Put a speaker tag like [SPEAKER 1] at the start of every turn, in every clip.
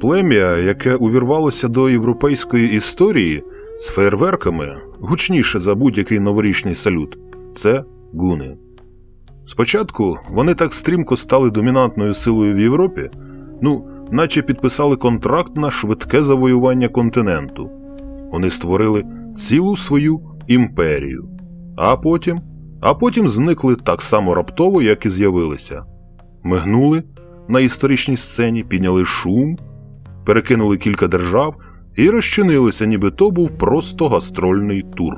[SPEAKER 1] Плем'я, яке увірвалося до європейської історії з фейерверками, гучніше за будь-який новорічний салют, це гуни. Спочатку вони так стрімко стали домінантною силою в Європі, ну, наче підписали контракт на швидке завоювання континенту. Вони створили цілу свою імперію, а потім, а потім зникли так само раптово, як і з'явилися. Мигнули на історичній сцені, підняли шум, перекинули кілька держав і розчинилися, ніби то був просто гастрольний тур.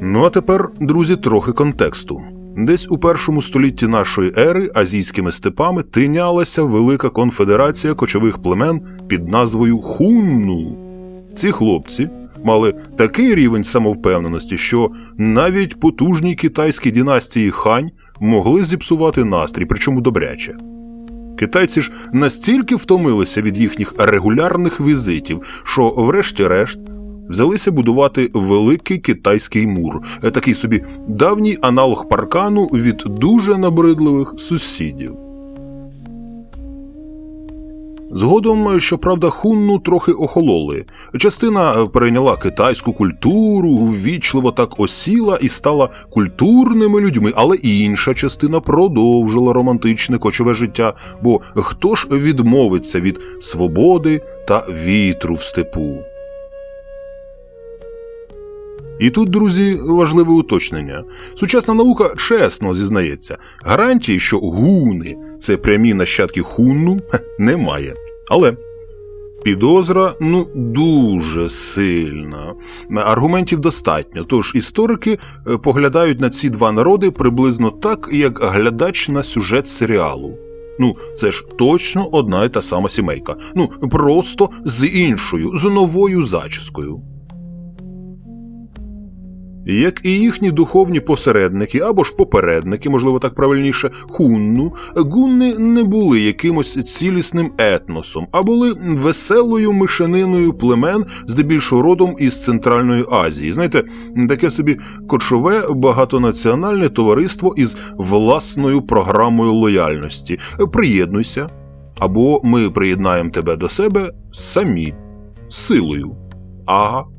[SPEAKER 1] Ну а тепер, друзі, трохи контексту. Десь у першому столітті нашої ери азійськими степами тинялася велика конфедерація кочових племен під назвою Хунну. Ці хлопці мали такий рівень самовпевненості, що навіть потужній китайській династії Хань могли зіпсувати настрій, причому добряче. Китайці ж настільки втомилися від їхніх регулярних візитів, що, врешті-решт, взялися будувати великий китайський мур, такий собі давній аналог паркану від дуже набридливих сусідів. Згодом, щоправда, хунну трохи охололи. Частина перейняла китайську культуру, ввічливо так осіла і стала культурними людьми, але інша частина продовжила романтичне кочове життя, бо хто ж відмовиться від свободи та вітру в степу? І тут, друзі, важливе уточнення. Сучасна наука чесно зізнається, гарантії, що гуни це прямі нащадки хунну, немає. Але підозра ну дуже сильна. Аргументів достатньо. Тож історики е, поглядають на ці два народи приблизно так, як глядач на сюжет серіалу. Ну, це ж точно одна і та сама сімейка. Ну, просто з іншою, з новою зачіскою. Як і їхні духовні посередники або ж попередники, можливо так правильніше, хунну, гунни не були якимось цілісним етносом, а були веселою мишаниною племен, здебільшого родом із Центральної Азії. Знаєте, таке собі кочове багатонаціональне товариство із власною програмою лояльності. Приєднуйся, або ми приєднаємо тебе до себе самі силою. Ага.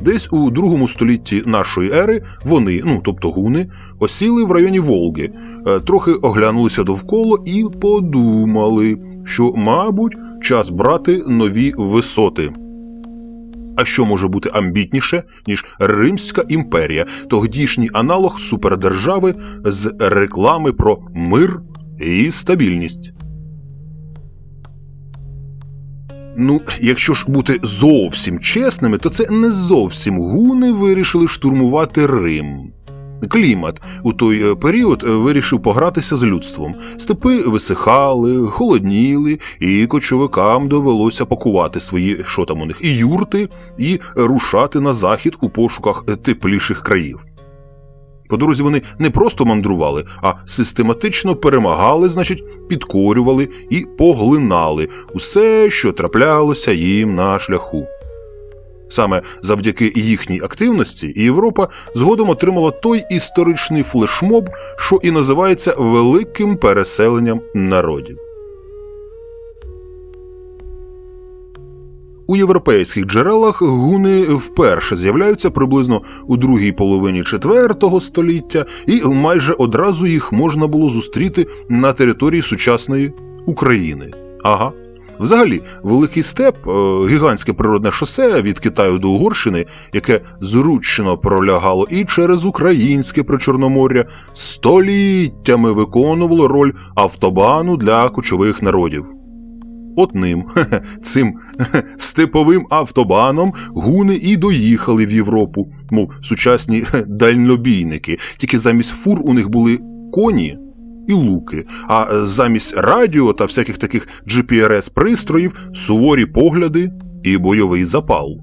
[SPEAKER 1] Десь у другому столітті нашої ери вони, ну тобто гуни, осіли в районі Волги, е, трохи оглянулися довкола і подумали, що, мабуть, час брати нові висоти. А що може бути амбітніше, ніж Римська імперія, тодішній аналог супердержави з реклами про мир і стабільність? Ну, якщо ж бути зовсім чесними, то це не зовсім гуни вирішили штурмувати Рим. Клімат у той е, період е, вирішив погратися з людством. Степи висихали, холодніли, і кочовикам довелося пакувати свої що там у них і юрти, і рушати на захід у пошуках тепліших країв. По дорозі вони не просто мандрували, а систематично перемагали, значить, підкорювали і поглинали усе, що траплялося їм на шляху. Саме завдяки їхній активності Європа згодом отримала той історичний флешмоб, що і називається великим переселенням народів. У європейських джерелах гуни вперше з'являються приблизно у другій половині IV століття, і майже одразу їх можна було зустріти на території сучасної України. Ага. Взагалі, Великий степ, е, гігантське природне шосе від Китаю до Угорщини, яке зручно пролягало і через українське причорномор'я, століттями виконувало роль автобану для кочових народів. От ним, цим степовим автобаном гуни і доїхали в Європу, мов сучасні дальнобійники, тільки замість фур у них були коні і луки, а замість радіо та всяких таких GPRS-пристроїв суворі погляди і бойовий запал.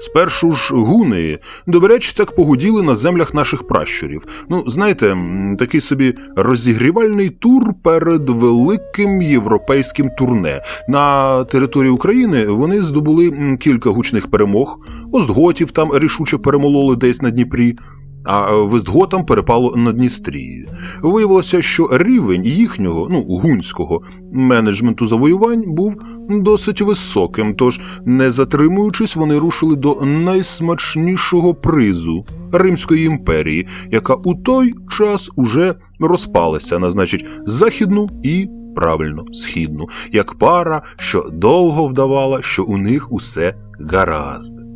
[SPEAKER 1] Спершу ж гуни добряче так погуділи на землях наших пращурів. Ну, знаєте, такий собі розігрівальний тур перед великим європейським турне. На території України вони здобули кілька гучних перемог, Остготів там рішуче перемололи десь на Дніпрі. А Вестготам перепало на Дністрі. Виявилося, що рівень їхнього, ну гунського менеджменту завоювань був досить високим, тож, не затримуючись, вони рушили до найсмачнішого призу Римської імперії, яка у той час уже розпалася на значить західну і правильно східну, як пара, що довго вдавала, що у них усе гаразд.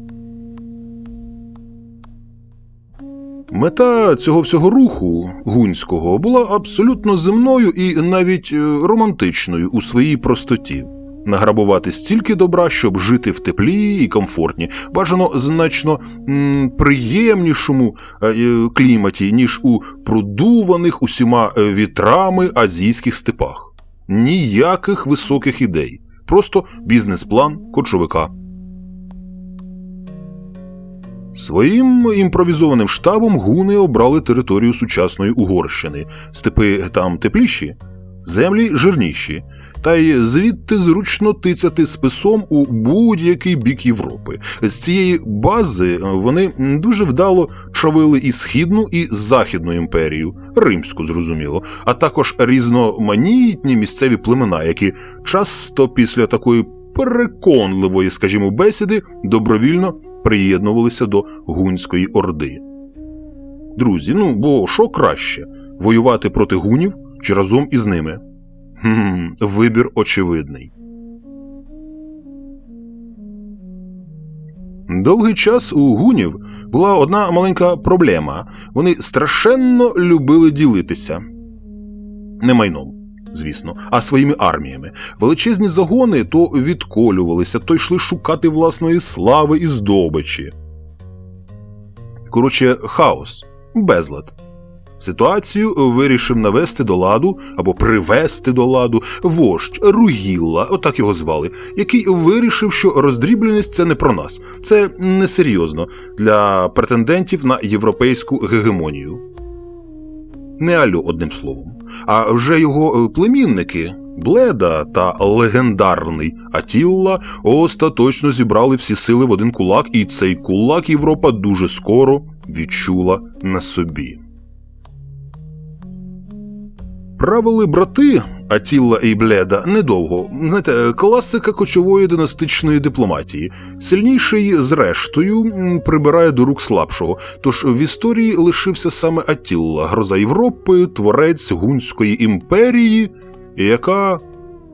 [SPEAKER 1] Мета цього всього руху гунського була абсолютно земною і навіть е, романтичною у своїй простоті. Награбувати стільки добра, щоб жити в теплі і комфортні, бажано значно м, приємнішому е, е, кліматі, ніж у продуваних усіма е, вітрами азійських степах. Ніяких високих ідей, просто бізнес-план кочовика. Своїм імпровізованим штабом гуни обрали територію сучасної Угорщини. Степи там тепліші, землі жирніші, та й звідти зручно тицяти списом у будь-який бік Європи. З цієї бази вони дуже вдало чавили і східну, і західну імперію, римську, зрозуміло, а також різноманітні місцеві племена, які часто після такої переконливої, скажімо, бесіди добровільно приєднувалися до гунської орди. Друзі, ну бо що краще воювати проти гунів чи разом із ними? Хм, вибір очевидний. Довгий час у гунів була одна маленька проблема. Вони страшенно любили ділитися. Не майном, звісно, а своїми арміями. Величезні загони то відколювалися, то йшли шукати власної слави і здобичі. Коротше, хаос, безлад. Ситуацію вирішив навести до ладу або привести до ладу вождь Ругілла, отак його звали, який вирішив, що роздрібленість це не про нас, це несерйозно для претендентів на європейську гегемонію. Не алю одним словом. А вже його племінники Бледа та легендарний Атілла остаточно зібрали всі сили в один кулак, і цей кулак Європа дуже скоро відчула на собі. Правили брати Атілла і Бледа недовго. Знаєте, класика кочової династичної дипломатії. Сильніший, зрештою, прибирає до рук слабшого. Тож в історії лишився саме Атілла, гроза Європи, творець гунської імперії, яка,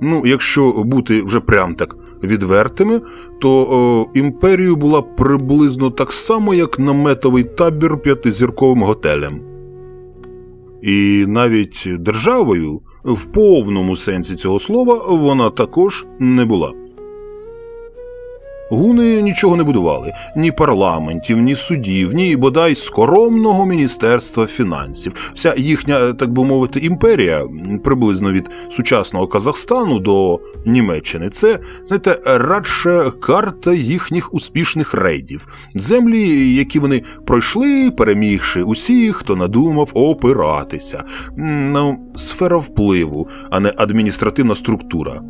[SPEAKER 1] ну, якщо бути вже прям так відвертими, то о, імперію була приблизно так само, як наметовий табір п'ятизірковим готелем. І навіть державою в повному сенсі цього слова вона також не була. Гуни нічого не будували ні парламентів, ні судів, ні бодай скоромного міністерства фінансів. Вся їхня, так би мовити, імперія, приблизно від сучасного Казахстану до Німеччини, це знаєте, радше карта їхніх успішних рейдів, землі, які вони пройшли, перемігши усіх, хто надумав опиратися. Ну, сфера впливу, а не адміністративна структура.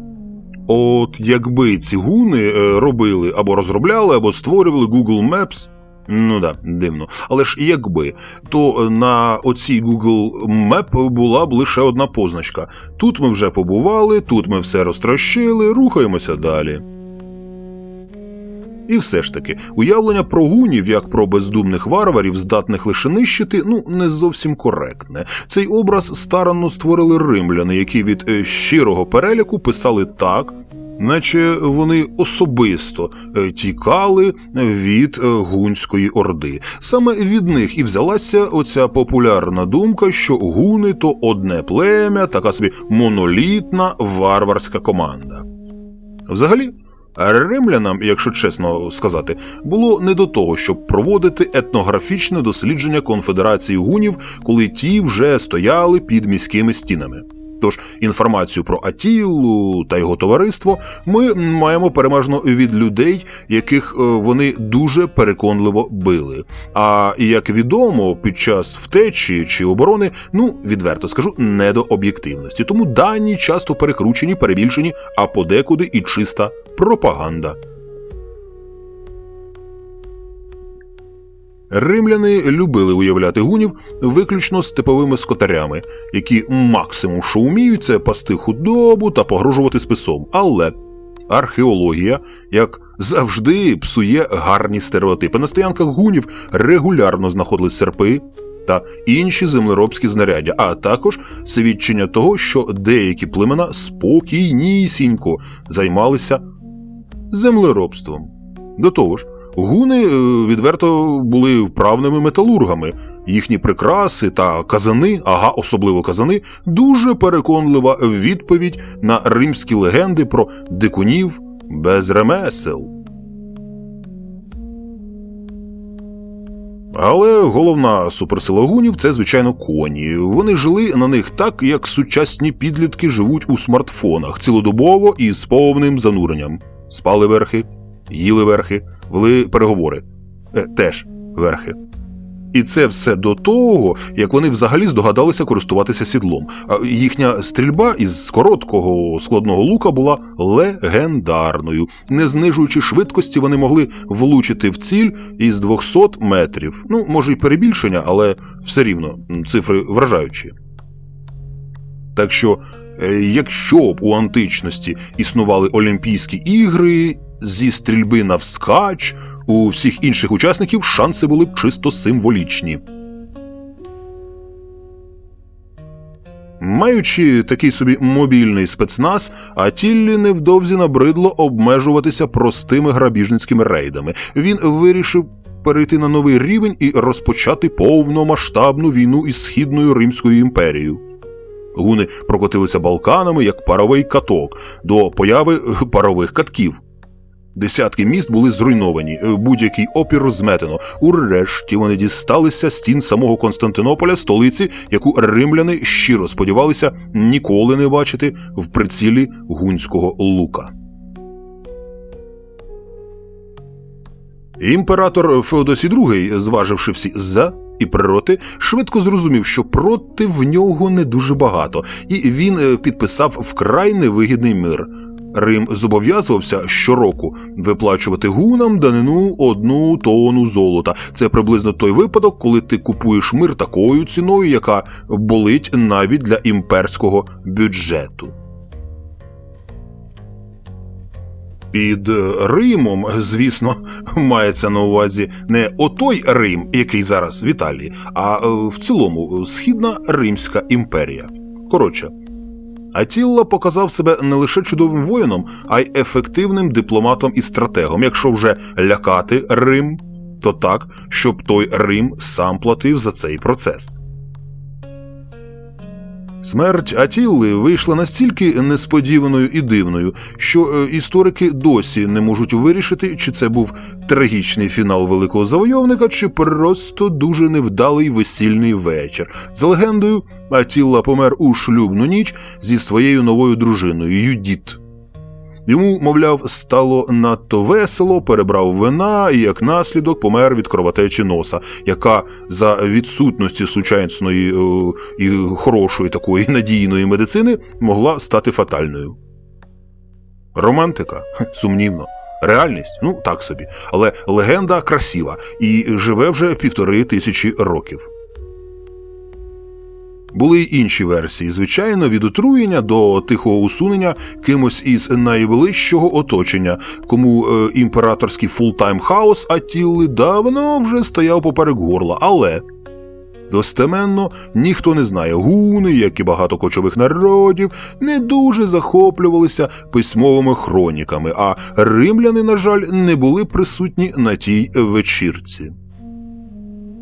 [SPEAKER 1] От якби ці гуни е, робили або розробляли, або створювали Google Maps. Ну да, дивно. Але ж якби, то на оцій Google Map була б лише одна позначка. Тут ми вже побували, тут ми все розтрощили, рухаємося далі. І все ж таки, уявлення про гунів як про бездумних варварів, здатних лише нищити, ну не зовсім коректне. Цей образ старанно створили римляни, які від е, щирого переляку писали так, наче вони особисто е, тікали від е, гунської орди. Саме від них і взялася оця популярна думка, що гуни то одне плем'я, така собі монолітна варварська команда. Взагалі. Римлянам, якщо чесно сказати, було не до того, щоб проводити етнографічне дослідження конфедерації гунів, коли ті вже стояли під міськими стінами. Тож інформацію про Атілу та його товариство ми маємо переважно від людей, яких е, вони дуже переконливо били. А як відомо, під час втечі чи оборони, ну відверто скажу, не до об'єктивності. Тому дані часто перекручені, перебільшені, а подекуди і чиста пропаганда. Римляни любили уявляти гунів виключно степовими скотарями, які максимум, що вміють, це пасти худобу та погрожувати списом. Але археологія, як завжди, псує гарні стереотипи. На стоянках гунів регулярно знаходили серпи та інші землеробські знаряддя, а також свідчення того, що деякі племена спокійнісінько займалися землеробством. До того ж, гуни е, відверто були вправними металургами. Їхні прикраси та казани, ага, особливо казани, дуже переконлива відповідь на римські легенди про дикунів без ремесел. Але головна суперсила гунів це, звичайно, коні. Вони жили на них так, як сучасні підлітки живуть у смартфонах, цілодобово і з повним зануренням. Спали верхи, їли верхи, вели переговори. Е, теж верхи. І це все до того, як вони взагалі здогадалися користуватися сідлом. Їхня стрільба із короткого складного лука була легендарною. Не знижуючи швидкості, вони могли влучити в ціль із 200 метрів. Ну, може, й перебільшення, але все рівно цифри вражаючі. Так що, е, якщо б у античності існували Олімпійські ігри зі стрільби навскач, у всіх інших учасників шанси були б чисто символічні. Маючи такий собі мобільний спецназ, Атіллі невдовзі набридло обмежуватися простими грабіжницькими рейдами. Він вирішив перейти на новий рівень і розпочати повномасштабну війну із східною Римською імперією. Гуни прокотилися Балканами як паровий каток до появи парових катків. Десятки міст були зруйновані, е, будь-який опір зметено. Урешті вони дісталися стін самого Константинополя, столиці, яку римляни щиро сподівалися ніколи не бачити в прицілі гунського лука. Імператор Феодосій II, зваживши всі за і проти, швидко зрозумів, що проти в нього не дуже багато, і він е, підписав вкрай невигідний мир. Рим зобов'язувався щороку виплачувати гунам данину одну тону золота. Це приблизно той випадок, коли ти купуєш мир такою ціною, яка болить навіть для імперського бюджету. Під Римом, звісно, мається на увазі не отой Рим, який зараз в Італії, а е, в цілому східна Римська імперія. Коротше, Атілла показав себе не лише чудовим воїном, а й ефективним дипломатом і стратегом. Якщо вже лякати Рим, то так, щоб той Рим сам платив за цей процес. Смерть Атілли вийшла настільки несподіваною і дивною, що е, історики досі не можуть вирішити, чи це був трагічний фінал великого завойовника, чи просто дуже невдалий весільний вечір. За легендою, Атілла помер у шлюбну ніч зі своєю новою дружиною Юдіт. Йому, мовляв, стало надто весело, перебрав вина і як наслідок помер від кровотечі носа, яка за відсутності сучасної е, і хорошої такої надійної медицини могла стати фатальною. Романтика сумнівно. Реальність ну так собі, але легенда красива і живе вже півтори тисячі років. Були й інші версії, звичайно, від отруєння до тихого усунення кимось із найближчого оточення, кому е, імператорський фултайм хаос Атілли давно вже стояв поперек горла, але. Достеменно ніхто не знає. Гуни, як і багато кочових народів, не дуже захоплювалися письмовими хроніками, а римляни, на жаль, не були присутні на тій вечірці.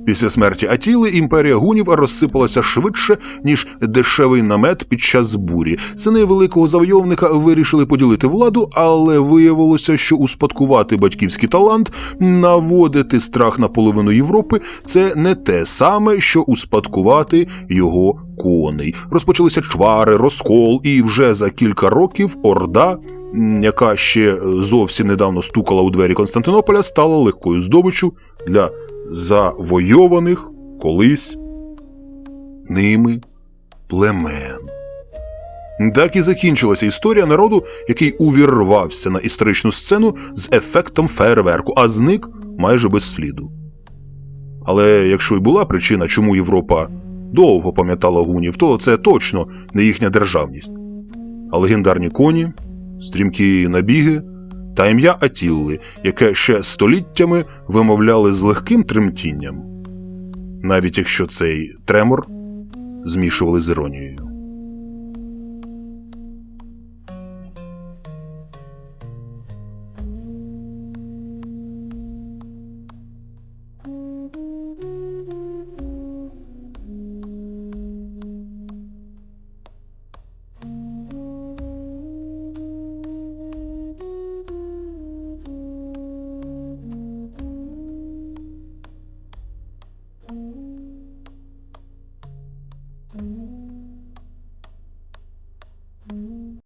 [SPEAKER 1] Після смерті Атіли імперія гунів розсипалася швидше, ніж дешевий намет під час бурі. Сини великого завойовника вирішили поділити владу, але виявилося, що успадкувати батьківський талант, наводити страх на половину Європи це не те саме, що успадкувати його коней. Розпочалися чвари, розкол, і вже за кілька років Орда. Яка ще зовсім недавно стукала у двері Константинополя, стала легкою здобиччю для завойованих колись ними племен. Так і закінчилася історія народу, який увірвався на історичну сцену з ефектом фейерверку, а зник майже без сліду. Але якщо й була причина, чому Європа довго пам'ятала гунів, то це точно не їхня державність. А легендарні коні, стрімкі набіги та ім'я Атілли, яке ще століттями вимовляли з легким тремтінням, навіть якщо цей тремор змішували з іронією.